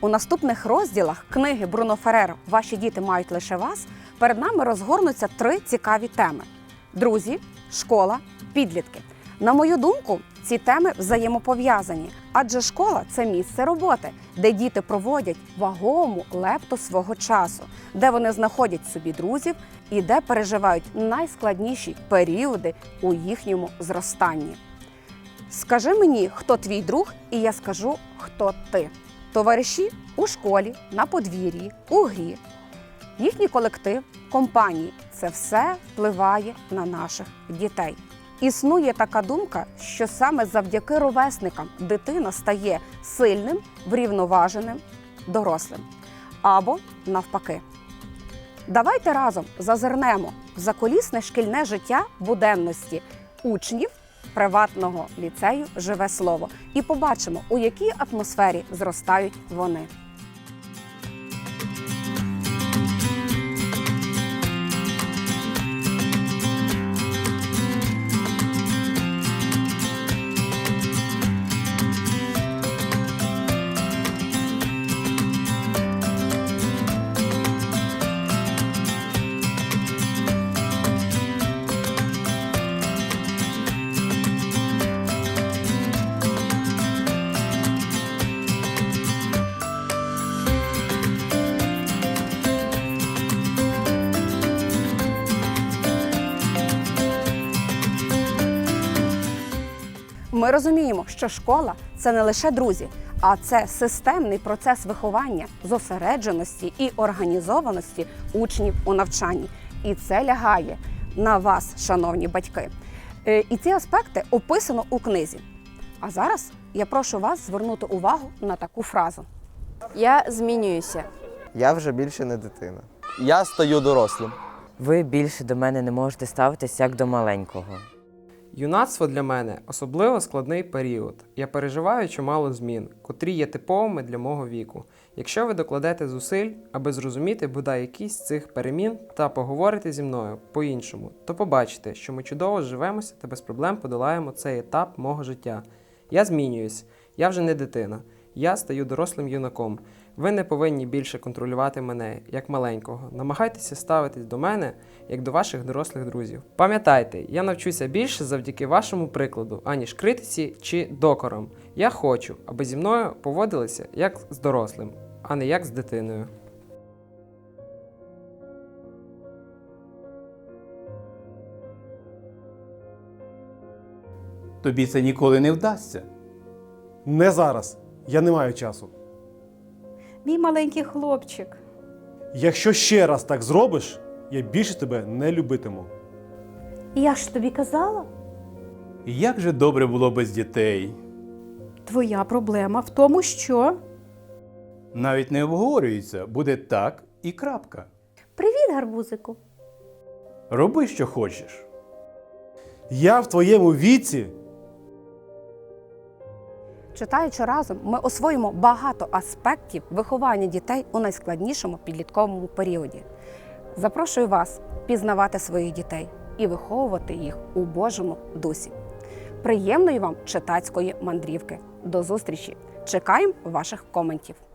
У наступних розділах книги Бруно Феррер Ваші діти мають лише вас. Перед нами розгорнуться три цікаві теми: друзі, школа, підлітки. На мою думку, ці теми взаємопов'язані, адже школа це місце роботи, де діти проводять вагому лепту свого часу, де вони знаходять собі друзів і де переживають найскладніші періоди у їхньому зростанні. Скажи мені, хто твій друг, і я скажу, хто ти. Товариші у школі, на подвір'ї, у грі, їхній колектив, компанії це все впливає на наших дітей. Існує така думка, що саме завдяки ровесникам дитина стає сильним, врівноваженим, дорослим або навпаки. Давайте разом зазирнемо в заколісне шкільне життя буденності учнів приватного ліцею Живе слово і побачимо, у якій атмосфері зростають вони. Ми розуміємо, що школа це не лише друзі, а це системний процес виховання, зосередженості і організованості учнів у навчанні. І це лягає на вас, шановні батьки. Е, І ці аспекти описано у книзі. А зараз я прошу вас звернути увагу на таку фразу. Я змінююся. Я вже більше не дитина. Я стаю дорослим. Ви більше до мене не можете ставитись як до маленького. Юнацтво для мене особливо складний період. Я переживаю чимало змін, котрі є типовими для мого віку. Якщо ви докладете зусиль, аби зрозуміти бодай якісь з цих перемін та поговорити зі мною по-іншому, то побачите, що ми чудово живемося та без проблем подолаємо цей етап мого життя. Я змінююсь, я вже не дитина. Я стаю дорослим юнаком. Ви не повинні більше контролювати мене як маленького. Намагайтеся ставитись до мене як до ваших дорослих друзів. Пам'ятайте, я навчуся більше завдяки вашому прикладу, аніж критиці чи докорам. Я хочу, аби зі мною поводилися як з дорослим, а не як з дитиною. Тобі це ніколи не вдасться. Не зараз. Я не маю часу. Мій маленький хлопчик. Якщо ще раз так зробиш, я більше тебе не любитиму. Я ж тобі казала, Як же добре було без дітей. твоя проблема в тому, що. Навіть не обговорюється, буде так і крапка. Привіт, гарбузику. Роби, що хочеш. Я в твоєму віці Читаючи разом, ми освоїмо багато аспектів виховання дітей у найскладнішому підлітковому періоді. Запрошую вас пізнавати своїх дітей і виховувати їх у Божому дусі. Приємної вам читацької мандрівки. До зустрічі! Чекаємо ваших коментів.